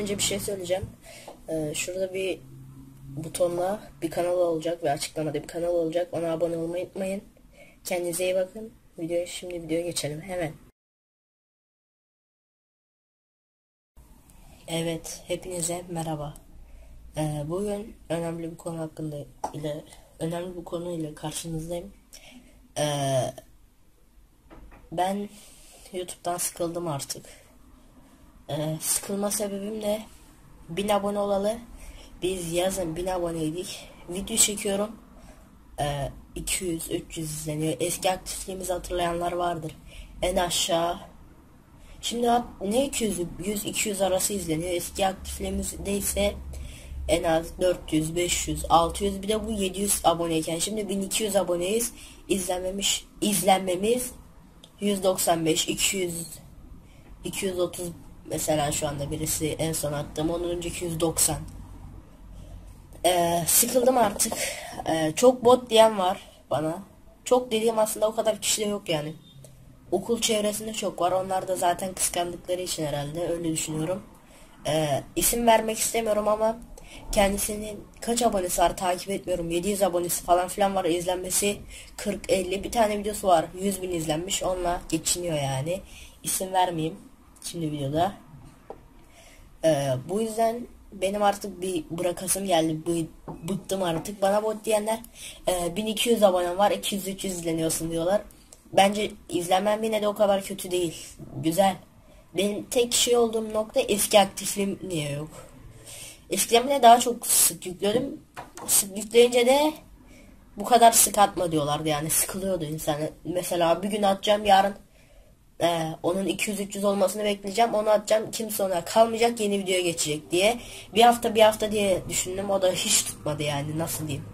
Önce bir şey söyleyeceğim. Ee, şurada bir butonla bir kanal olacak ve açıklamada bir kanal olacak. Ona abone olmayı unutmayın. Kendinize iyi bakın. Video şimdi videoya geçelim hemen. Evet, hepinize merhaba. Ee, bugün önemli bir konu hakkında ile önemli bir konu ile karşınızdayım. Ee, ben YouTube'dan sıkıldım artık. Ee, sıkılma sebebim de 1000 abone olalı. Biz yazın 1000 aboneydik. Video çekiyorum. Ee, 200-300 izleniyor. Eski aktifliğimizi hatırlayanlar vardır. En aşağı Şimdi ne 200 100 200 arası izleniyor. Eski aktifliğimizde ise en az 400, 500, 600 bir de bu 700 aboneyken şimdi 1200 aboneyiz. İzlenmemiş izlenmemiz 195, 200 230 mesela şu anda birisi en son attığım onun önceki 190. Ee, sıkıldım artık. Ee, çok bot diyen var bana. Çok dediğim aslında o kadar kişi de yok yani. Okul çevresinde çok var. Onlar da zaten kıskandıkları için herhalde öyle düşünüyorum. Ee, isim vermek istemiyorum ama kendisinin kaç abonesi var takip etmiyorum. 700 abonesi falan filan var. izlenmesi 40-50 bir tane videosu var. 100 bin izlenmiş. Onunla geçiniyor yani. İsim vermeyeyim şimdi videoda. Ee, bu yüzden benim artık bir bırakasım geldi. B bıktım artık. Bana bot diyenler e, 1200 abonem var 200-300 izleniyorsun diyorlar. Bence izlemem yine de o kadar kötü değil. Güzel. Benim tek şey olduğum nokta eski aktifliğim niye yok. Eskiden bile daha çok sık yükledim. Sık yükleyince de bu kadar sık atma diyorlardı yani sıkılıyordu insan. Mesela bir gün atacağım yarın ee, onun 200-300 olmasını bekleyeceğim. Onu atacağım. Kimse ona kalmayacak. Yeni videoya geçecek diye. Bir hafta bir hafta diye düşündüm. O da hiç tutmadı yani. Nasıl diyeyim.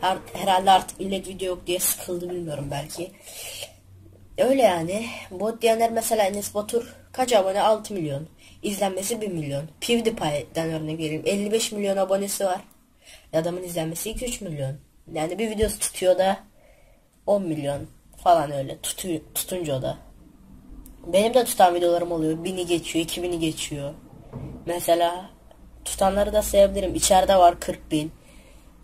Her, herhalde artık millet video yok diye sıkıldı bilmiyorum belki. Öyle yani. Bot diyenler mesela Enes Batur kaç abone? 6 milyon. İzlenmesi 1 milyon. PewDiePie'den örnek vereyim. 55 milyon abonesi var. Adamın izlenmesi 2-3 milyon. Yani bir videosu tutuyor da 10 milyon falan öyle. Tutu, tutunca o da. Benim de tutan videolarım oluyor. Bini geçiyor, 2000'i geçiyor. Mesela tutanları da sayabilirim. İçeride var 40 bin.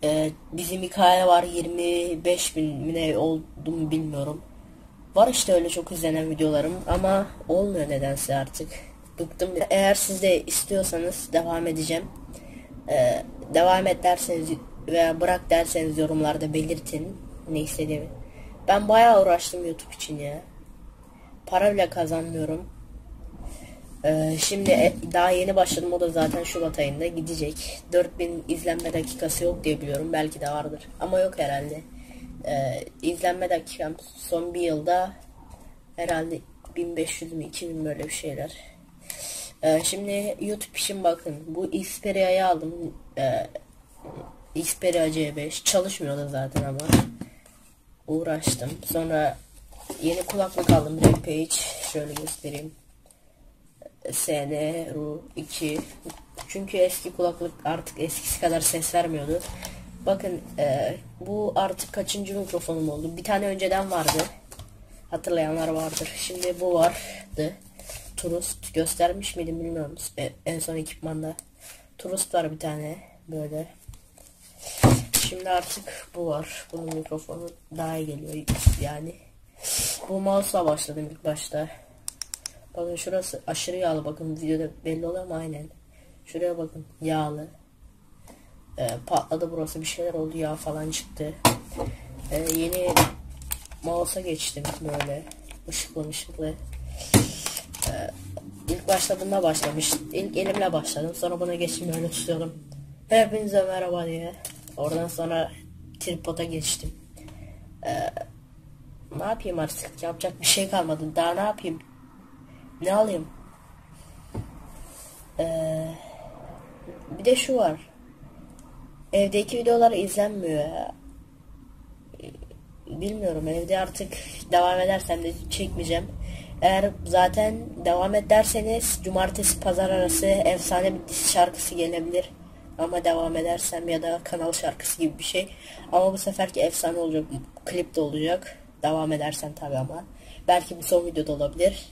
Ee, bizim hikaye var 25 bin ne oldu mu bilmiyorum. Var işte öyle çok izlenen videolarım ama olmuyor nedense artık. Bıktım. Eğer siz de istiyorsanız devam edeceğim. Ee, devam et derseniz veya bırak derseniz yorumlarda belirtin ne istediğimi. Ben bayağı uğraştım YouTube için ya. Para bile kazanmıyorum. Ee, şimdi e, daha yeni başladım o da zaten Şubat ayında gidecek. 4000 izlenme dakikası yok diye biliyorum. Belki de vardır. Ama yok herhalde. Ee, izlenme dakikam son bir yılda herhalde 1500 mi 2000 böyle bir şeyler. Ee, şimdi YouTube için bakın. Bu Xperia'yı aldım. Ee, Xperia C5 çalışmıyor da zaten ama uğraştım. Sonra Yeni kulaklık aldım Rampage. Şöyle göstereyim. SN Ru 2. Çünkü eski kulaklık artık eskisi kadar ses vermiyordu. Bakın e, bu artık kaçıncı mikrofonum oldu. Bir tane önceden vardı. Hatırlayanlar vardır. Şimdi bu vardı. Turust göstermiş miydim bilmiyorum. E, en son ekipmanda. Turust var bir tane böyle. Şimdi artık bu var. Bunun mikrofonu daha iyi geliyor yani. Bu mouse'la başladım ilk başta. Bakın şurası aşırı yağlı. Bakın videoda belli oluyor mu? Aynen. Şuraya bakın. Yağlı. Ee, patladı burası. Bir şeyler oldu. Yağ falan çıktı. Ee, yeni mouse'a geçtim böyle. Işıklı ışıklı. Ee, ilk başta bununla başlamıştım. İlk elimle başladım. Sonra buna geçtim böyle tutuyorum. Hepinize merhaba diye. Oradan sonra tripoda geçtim. Ee, ne yapayım artık? Yapacak bir şey kalmadı. Daha ne yapayım? Ne alayım? Ee, bir de şu var. Evdeki videolar izlenmiyor ya. Bilmiyorum evde artık devam edersem de çekmeyeceğim. Eğer zaten devam ederseniz cumartesi pazar arası efsane bir dizi şarkısı gelebilir. Ama devam edersem ya da kanal şarkısı gibi bir şey. Ama bu seferki efsane olacak. Klip de olacak. Devam edersen tabi ama. Belki bu son videoda olabilir.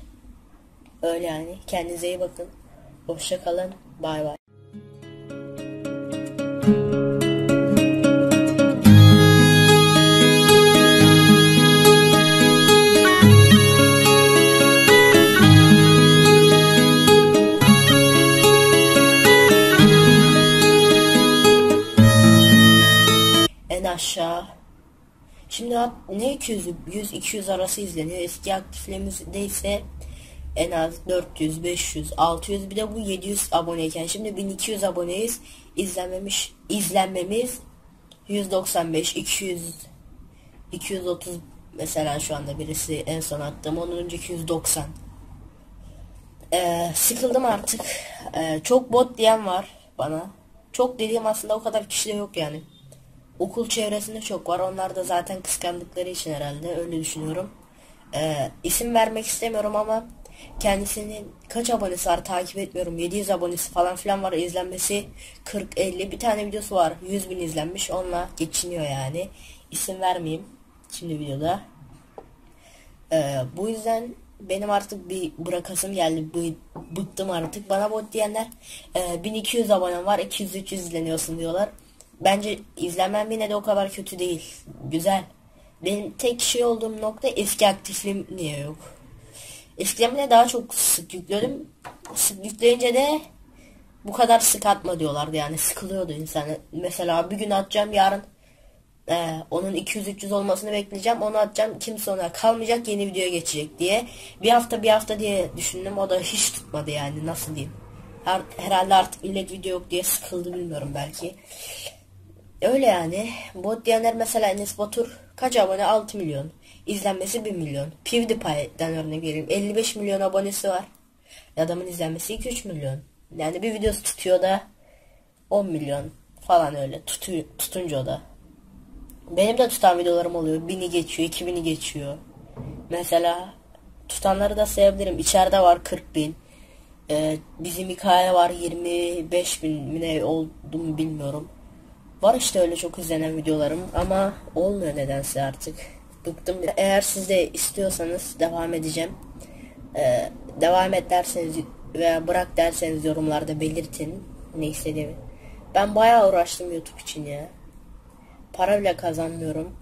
Öyle yani. Kendinize iyi bakın. Hoşça kalın. Bay bay. Şimdi ne 200 100 200 arası izleniyor. Eski aktiflerimizde ise en az 400, 500, 600 bir de bu 700 aboneyken şimdi 1200 aboneyiz. İzlenmemiş izlenmemiz 195, 200 230 mesela şu anda birisi en son attığım onun önceki 190. Ee, sıkıldım artık. Ee, çok bot diyen var bana. Çok dediğim aslında o kadar kişi de yok yani. Okul çevresinde çok var. Onlar da zaten kıskandıkları için herhalde öyle düşünüyorum. Ee, isim vermek istemiyorum ama kendisinin kaç abonesi var takip etmiyorum. 700 abonesi falan filan var. izlenmesi 40-50. Bir tane videosu var. 100 bin izlenmiş. Onunla geçiniyor yani. İsim vermeyeyim şimdi videoda. Ee, bu yüzden benim artık bir bırakasım geldi. Bı- bıktım artık. Bana bot diyenler e, 1200 abonem var 200-300 izleniyorsun diyorlar. Bence izlenmem yine de o kadar kötü değil. Güzel. Benim tek şey olduğum nokta eski aktifliğim niye yok. Eskiden bile daha çok sık yüklüyordum. Sık yükleyince de bu kadar sık atma diyorlardı yani sıkılıyordu insan. Mesela bir gün atacağım yarın ee, onun 200-300 olmasını bekleyeceğim. Onu atacağım. Kimse ona kalmayacak. Yeni videoya geçecek diye. Bir hafta bir hafta diye düşündüm. O da hiç tutmadı yani. Nasıl diyeyim. Her, herhalde artık millet video yok diye sıkıldı bilmiyorum belki. Öyle yani. Bot diyenler mesela Enes Batur kaç abone? 6 milyon. İzlenmesi 1 milyon. PewDiePie'den örnek vereyim. 55 milyon abonesi var. Adamın izlenmesi 2-3 milyon. Yani bir videosu tutuyor da 10 milyon falan öyle. Tutu, tutunca o da. Benim de tutan videolarım oluyor. 1000'i geçiyor, 2000'i geçiyor. Mesela tutanları da sayabilirim. İçeride var 40 bin. Ee, bizim hikaye var 25 bin mi ne oldu mu bilmiyorum. Var işte öyle çok izlenen videolarım ama olmuyor nedense artık. Bıktım. Eğer siz de istiyorsanız devam edeceğim. Ee, devam et derseniz veya bırak derseniz yorumlarda belirtin ne istediğimi. Ben bayağı uğraştım YouTube için ya. Para bile kazanmıyorum.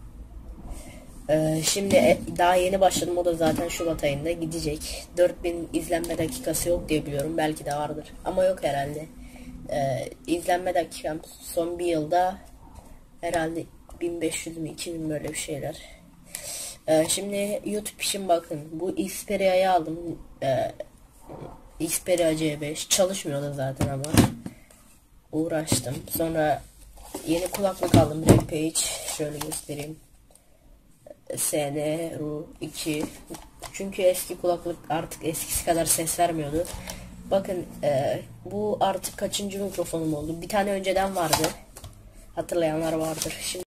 Ee, şimdi e- daha yeni başladım o da zaten Şubat ayında gidecek. 4000 izlenme dakikası yok diye biliyorum. Belki de vardır. Ama yok herhalde. Ee, izlenme dakikam son bir yılda herhalde 1500 mü 2000 böyle bir şeyler. Ee, şimdi YouTube için bakın. Bu Xperia'yı aldım. Ee, Xperia C5 çalışmıyordu zaten ama uğraştım. Sonra yeni kulaklık aldım Rampage. Şöyle göstereyim. SN Ru 2 çünkü eski kulaklık artık eskisi kadar ses vermiyordu. Bakın e, bu artık kaçıncı mikrofonum oldu. Bir tane önceden vardı. Hatırlayanlar vardır. Şimdi